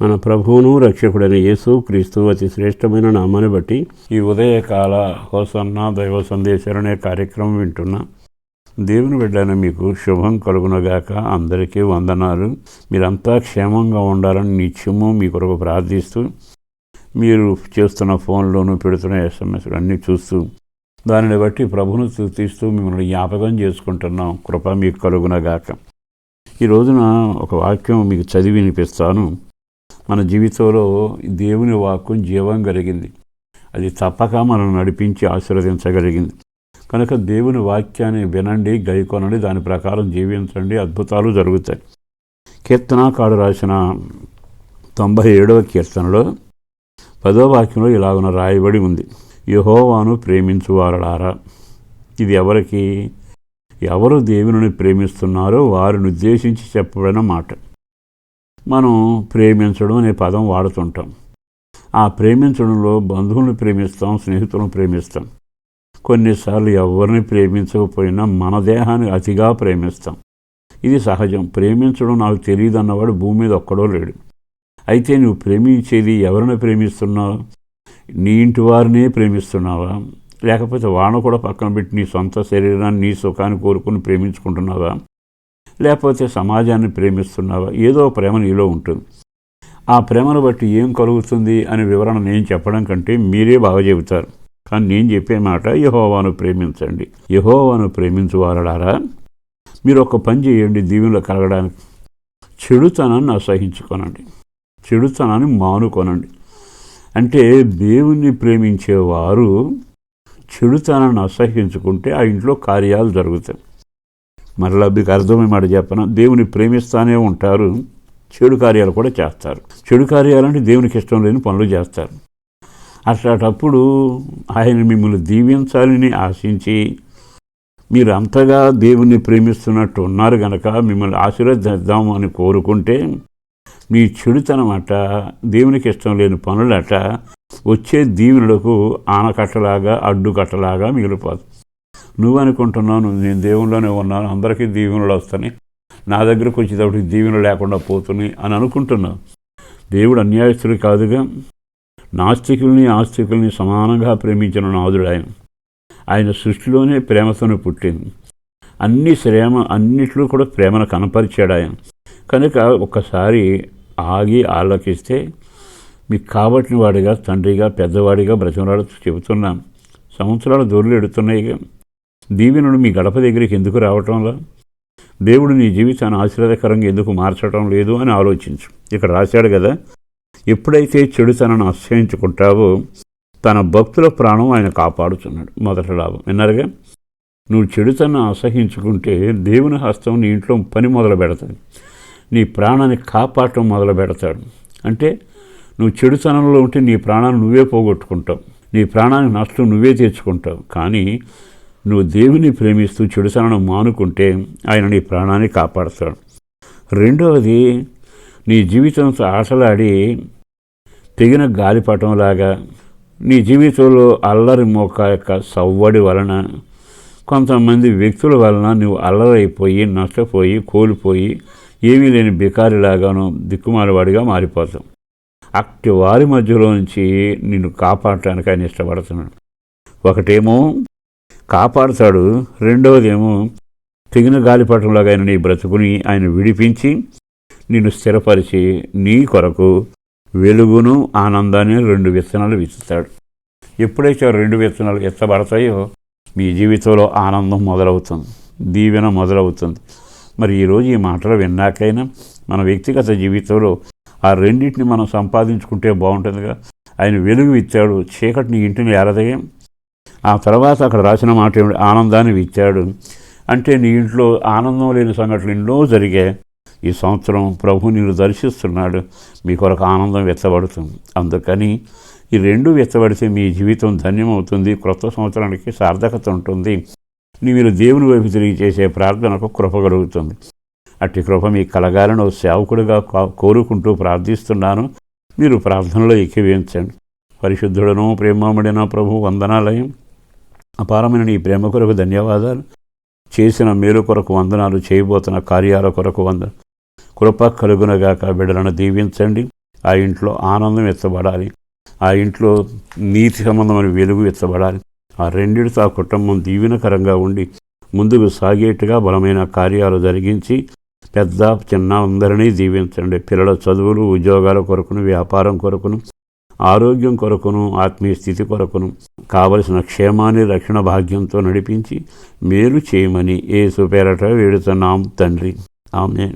మన ప్రభువును రక్షకుడైన యేసు క్రీస్తు అతి శ్రేష్టమైన నామాన్ని బట్టి ఈ ఉదయకాల హోసన్న దైవ సందేశాలనే కార్యక్రమం వింటున్నా దేవుని బిడ్డన మీకు శుభం కలుగునగాక అందరికీ వందనాలు. మీరంతా క్షేమంగా ఉండాలని నిత్యము మీ కొరకు ప్రార్థిస్తూ మీరు చేస్తున్న ఫోన్లోను పెడుతున్న ఎస్ఎంఎస్లు అన్నీ చూస్తూ దానిని బట్టి ప్రభును తీస్తూ మిమ్మల్ని జ్ఞాపకం చేసుకుంటున్నాం. కృప మీకు కలుగునగాక. ఈ రోజున ఒక వాక్యం మీకు చదివి వినిపిస్తాను. మన జీవితంలో దేవుని వాక్యం జీవం కలిగింది. అది తప్పక మనం నడిపించి ఆశీర్వదించగలిగింది. కనుక దేవుని వాక్యాన్ని వినండి గైకొనండి దాని ప్రకారం జీవించండి. అద్భుతాలు జరుగుతాయి. కీర్తనాకాడు రాసిన తొంభై ఏడవ కీర్తనలో పదో వాక్యంలో ఇలాగున రాయబడి ఉంది. యహోవాను ప్రేమించువారడారా ఇది ఎవరికి? ఎవరు దేవుని ప్రేమిస్తున్నారో వారిని ఉద్దేశించి చెప్పబడిన మాట. మనం ప్రేమించడం అనే పదం వాడుతుంటాం. ఆ ప్రేమించడంలో బంధువులను ప్రేమిస్తాం స్నేహితులను ప్రేమిస్తాం. కొన్నిసార్లు ఎవరిని ప్రేమించకపోయినా మన దేహాన్ని అతిగా ప్రేమిస్తాం. ఇది సహజం. ప్రేమించడం నాకు తెలియదు అన్నవాడు భూమి మీద ఒక్కడో లేడు. అయితే నువ్వు ప్రేమించేది ఎవరిని ప్రేమిస్తున్నావు? నీ ఇంటి వారినే ప్రేమిస్తున్నావా? లేకపోతే వాళ్ళను కూడా పక్కన పెట్టి నీ సొంత శరీరాన్ని నీ సుఖాన్ని కోరుకుని ప్రేమించుకుంటున్నావా? లేకపోతే సమాజాన్ని ప్రేమిస్తున్నావా? ఏదో ప్రేమ నీలో ఉంటుంది. ఆ ప్రేమను బట్టి ఏం కలుగుతుంది అనే వివరణ నేను చెప్పడం కంటే మీరే బాగా చెబుతారు. కానీ నేను చెప్పే మాట యహోవాను ప్రేమించండి. యహోవాను ప్రేమించువారడారా మీరు ఒక పని చేయండి దీవెనలు కలగడానికి. చెడుతనాన్ని అసహించుకోనండి చెడుతనాన్ని మానుకోనండి. అంటే దేవుణ్ణి ప్రేమించేవారు చెడుతనాన్ని అసహించుకుంటే ఆ ఇంట్లో కార్యాలు జరుగుతాయి. మరలా మీకు అర్థమై మాట చెప్పను? దేవుని ప్రేమిస్తానే ఉంటారు. చెడు కార్యాలు కూడా చేస్తారు. చెడు కార్యాలంటే దేవునికి ఇష్టం లేని పనులు చేస్తారు. అట్లాటప్పుడు ఆయన మిమ్మల్ని దీవించాలని ఆశించి మీరు అంతగా దేవుణ్ణి ప్రేమిస్తున్నట్టు ఉన్నారు గనక మిమ్మల్ని ఆశీర్వదిద్దాము అని కోరుకుంటే మీ చెడుతనమాట దేవునికి ఇష్టం లేని పనులట వచ్చే దీవెనులకు ఆనకట్టలాగా అడ్డుకట్టలాగా మిగిలిపోతుంది నువ్వు అనుకుంటున్నాను నేను దేవుల్లోనే ఉన్నాను అందరికీ దీవెనలు వస్తాయి. నా దగ్గరకు వచ్చేటప్పటికి దీవెనలు లేకుండా పోతున్నాయి అని అనుకుంటున్నావు. దేవుడు అన్యాయస్తుడు కాదుగా. నాస్తికుల్ని ఆస్తికుల్ని సమానంగా ప్రేమించిన నాదుడు ఆయన. ఆయన సృష్టిలోనే ప్రేమతోనే పుట్టింది. అన్ని శ్రేమ అన్నిట్లో కూడా ప్రేమను కనపరిచాడు ఆయన. కనుక ఒక్కసారి ఆగి ఆలోకిస్తే మీకు కాబట్టిన వాడిగా తండ్రిగా పెద్దవాడిగా బ్రతిమలాడు చెబుతున్నాం సంవత్సరాలు దూరలు ఎడుతున్నాయిగా. దీవెనలు మీ గడప దగ్గరికి ఎందుకు రావటంలా దేవుడు నీ జీవితాన్ని ఆశీర్వాదకరంగా ఎందుకు మార్చడం లేదు అని ఆలోచించు. ఇక్కడ రాశాడు కదా ఎప్పుడైతే చెడుతనను ఆశ్రయించుకుంటావో తన భక్తుల ప్రాణం ఆయన కాపాడుతున్నాడు. మొదటి లాభం. విన్నారుగా? నువ్వు చెడుతనం అసహించుకుంటే దేవుని హస్తం నీ ఇంట్లో పని మొదలు పెడతాడు. నీ ప్రాణాన్ని కాపాడటం మొదలు పెడతాడు. అంటే నువ్వు చెడుతనంలో ఉంటే నీ ప్రాణాన్ని నువ్వే పోగొట్టుకుంటావు. నీ ప్రాణానికి నష్టం నువ్వే తెచ్చుకుంటావు కానీ నువ్వు దేవుని ప్రేమిస్తూ చెడుతనం మానుకుంటే ఆయన నీ ప్రాణాన్ని కాపాడుతాడు. రెండవది నీ జీవితంతో ఆటలాడి తెగిన గాలిపటంలాగా నీ జీవితంలో అల్లరి మోక యొక్క సవ్వడి వలన కొంతమంది వ్యక్తుల వలన నువ్వు అల్లరైపోయి నష్టపోయి కోల్పోయి ఏమీ లేని బికారిలాగాను దిక్కుమాలవాడిగా మారిపోతావు. అట్టి వారి మధ్యలో నుంచి నిన్ను కాపాడటానికి ఆయన ఇష్టపడుతున్నాడు. ఒకటేమో కాపాడుతాడు. రెండవదేమో తెగిన గాలిపటంలాగా ఆయన నీ బ్రతుకుని ఆయన విడిపించి నిన్ను స్థిరపరిచి నీ కొరకు వెలుగును ఆనందాన్ని రెండు విత్తనాలు విత్తుతాడు. ఎప్పుడైతే రెండు విత్తనాలు ఎత్తబడతాయో మీ జీవితంలో ఆనందం మొదలవుతుంది. దీవెన మొదలవుతుంది. మరి ఈరోజు ఈ మాటలు విన్నాకైనా మన వ్యక్తిగత జీవితంలో ఆ రెండింటిని మనం సంపాదించుకుంటే బాగుంటుందిగా. ఆయన వెలుగు ఇచ్చాడు చీకటిని ఇంటిని ఏరదగా ఆ తర్వాత అక్కడ రాసిన మాట ఏమిటి? ఆనందాన్ని ఇచ్చాడు అంటే నీ ఇంట్లో ఆనందం లేని సంఘటనలు ఎన్నో జరిగాయి. ఈ సంవత్సరం ప్రభు నేను దర్శిస్తున్నాడు. మీ కొరకు ఆనందం వెచ్చబడుతుంది అందుకని ఈ రెండు వెచ్చబడితే మీ జీవితం ధన్యమవుతుంది. క్రొత్త సంవత్సరానికి సార్థకత ఉంటుంది. నీ మీరు దేవుని వైపు తిరిగి చేసే ప్రార్థనకు కృప కలుగుతుంది. అట్టి కృప మీకు కలగాలని సేవకుడిగా కోరుకుంటూ ప్రార్థిస్తున్నాను. మీరు ప్రార్థనలో ఎక్కివేయించండి పరిశుద్ధుడను ప్రేమముడిన ప్రభు వందనాలయం. అపారమైన నీ ప్రేమ కొరకు ధన్యవాదాలు. చేసిన మేలు కొరకు వందనాలు చేయబోతున్న కార్యాల కొరకు వంద కృప కలుగునగాక బిడ్డలను దీవించండి. ఆ ఇంట్లో ఆనందం ఎత్తబడాలి. ఆ ఇంట్లో నీతి సంబంధమైన వెలుగు ఎత్తబడాలి. ఆ రెండిటితో ఆ కుటుంబం దీవెనకరంగా ఉండి ముందుకు సాగేట్టుగా బలమైన కార్యాలు జరిగించి పెద్ద చిన్న అందరినీ దీవించండి. పిల్లల చదువులు ఉద్యోగాల కొరకును వ్యాపారం కొరకును ఆరోగ్యం కొరకును ఆత్మీయ స్థితి కొరకును కావలసిన క్షేమాన్ని రక్షణ భాగ్యంతో నడిపించి మేలు చేయమని ఏ సుపేరట వేడుతున్నాం తండ్రి. ఆమె